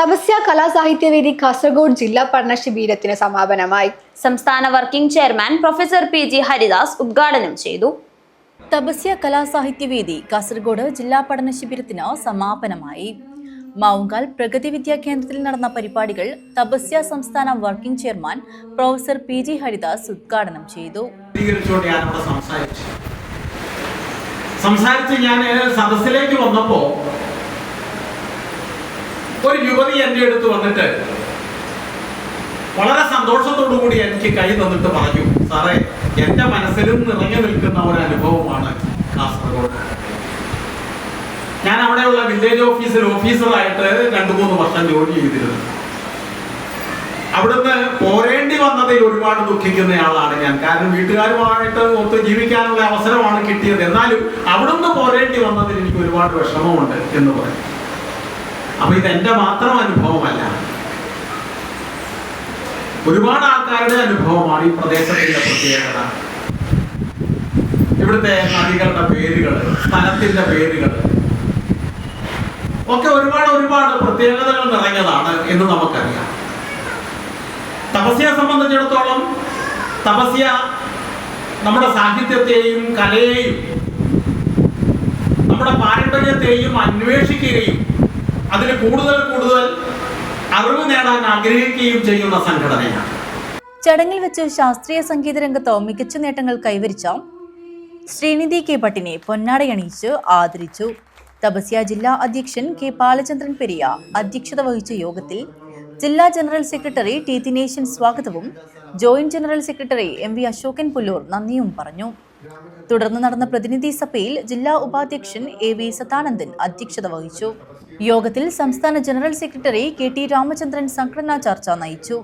തപസ്യ കലാസാഹിത്യവേദി കാസർഗോഡ് ജില്ലാ പഠന ശിബിരത്തിന് സമാപനമായി. സംസ്ഥാന working chairman professor P G Haridas ഉദ്ഘാടനം ചെയ്തു. തപസ്യ കലാസാഹിത്യവേദി കാസർഗോഡ് ജില്ലാ പഠന ശിബിരത്തിന് സമാപനമായി. മാവുങ്കാൽ പ്രഗതി വിദ്യാ കേന്ദ്രത്തിൽ നടന്ന പരിപാടികൾ തപസ്യ സംസ്ഥാന working chairman professor P G Haridas ഉദ്ഘാടനം ചെയ്തു. സംസാരിച്ച്. ഞാൻ സദസ്സിലേക്ക് വന്നപ്പോ ഒരു യുവതി എന്റെ അടുത്ത് വന്നിട്ട് വളരെ സന്തോഷത്തോടു കൂടി എനിക്ക് കൈ തന്നിട്ട് പറഞ്ഞു സാറേ എന്റെ മനസ്സിലും നിറഞ്ഞു നിൽക്കുന്ന ഒരു അനുഭവമാണ് കാസർഗോഡ്. ഞാൻ അവിടെയുള്ള വില്ലേജ് ഓഫീസിൽ ഓഫീസറായിട്ട് രണ്ടു മൂന്ന് വർഷം ജോലി ചെയ്തിരുന്നു. അവിടുന്ന് പോരേണ്ടി വന്നതിൽ ഒരുപാട് ദുഃഖിക്കുന്ന ആളാണ് ഞാൻ. കാരണം വീട്ടുകാരുമായിട്ട് ഒത്ത് ജീവിക്കാനുള്ള അവസരമാണ് കിട്ടിയത്. എന്നാലും അവിടുന്ന് പോരേണ്ടി വന്നതിൽ എനിക്ക് ഒരുപാട് വിഷമമുണ്ട് എന്ന് പറയും. അപ്പൊ ഇത് എന്റെ മാത്രം അനുഭവമല്ല. ഒരുപാട് ആൾക്കാരുടെ അനുഭവമാണ് ഈ പ്രദേശത്തിന്റെ പ്രത്യേകത. ഇവിടുത്തെ നദികളുടെ പേരുകൾ സ്ഥലത്തിന്റെ പേരുകൾ. ഒക്കെ ഒരുപാട് ഒരുപാട് പ്രത്യേകതകൾ നിറഞ്ഞതാണ് എന്ന് നമുക്കറിയാം. തപസ്യയെ സംബന്ധിച്ചിടത്തോളം തപസ്യ നമ്മുടെ സാഹിത്യത്തെയും കലയെയും നമ്മുടെ പാരമ്പര്യത്തെയും അന്വേഷിക്കുകയും അതിൽ കൂടുതൽ കൂടുതൽ അറിവ് നേടാൻ ആഗ്രഹിക്കുകയും ചെയ്യുന്ന സംഘടനയാണ്. ചടങ്ങിൽ വെച്ച് ശാസ്ത്രീയ സംഗീത രംഗത്ത് മികച്ച നേട്ടങ്ങൾ കൈവരിച്ച ശ്രീനിധി കെ പട്ടിനെ പൊന്നാടയണിയിച്ച് ആദരിച്ചു. തപസ്യ ജില്ലാ അധ്യക്ഷൻ കെ ബാലചന്ദ്രൻ പെരിയ അധ്യക്ഷത വഹിച്ച യോഗത്തിൽ ജില്ലാ ജനറൽ സെക്രട്ടറി ടി ദിനേശൻ സ്വാഗതവും joint general secretary M V Ashokan Pullur നന്ദിയും പറഞ്ഞു. തുടർന്ന് നടന്ന പ്രതിനിധി സഭയിൽ ജില്ലാ ഉപാധ്യക്ഷൻ എ വി സദാനന്ദൻ അധ്യക്ഷത വഹിച്ചു. യോഗത്തിൽ സംസ്ഥാന general secretary K T Ramachandran സംഘടനാ ചർച്ച നയിച്ചു.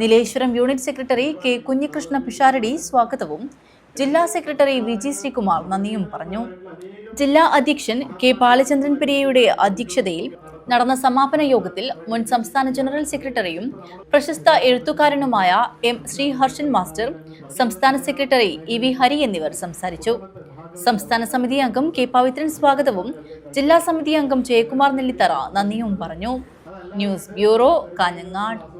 Nileshwaram unit secretary K Kunhikrishna Pisharody സ്വാഗതവും ജില്ലാ സെക്രട്ടറി വി ജി ശ്രീകുമാർ നന്ദിയും പറഞ്ഞു. ജില്ലാ അധ്യക്ഷൻ കെ ബാലചന്ദ്രൻ പിരിയയുടെ അധ്യക്ഷതയിൽ നടന്ന സമാപന യോഗത്തിൽ മുൻ സംസ്ഥാന ജനറൽ സെക്രട്ടറിയും പ്രശസ്ത എഴുത്തുകാരനുമായ എം ശ്രീഹർഷൻ മാസ്റ്റർ സംസ്ഥാന സെക്രട്ടറി ഇ വി ഹരി എന്നിവർ സംസാരിച്ചു. സംസ്ഥാന സമിതി അംഗം കെ പവിത്രൻ സ്വാഗതവും ജില്ലാ സമിതി അംഗം ജയകുമാർ നെല്ലിത്തറ നന്ദിയും പറഞ്ഞു. News bureau Kanhangad.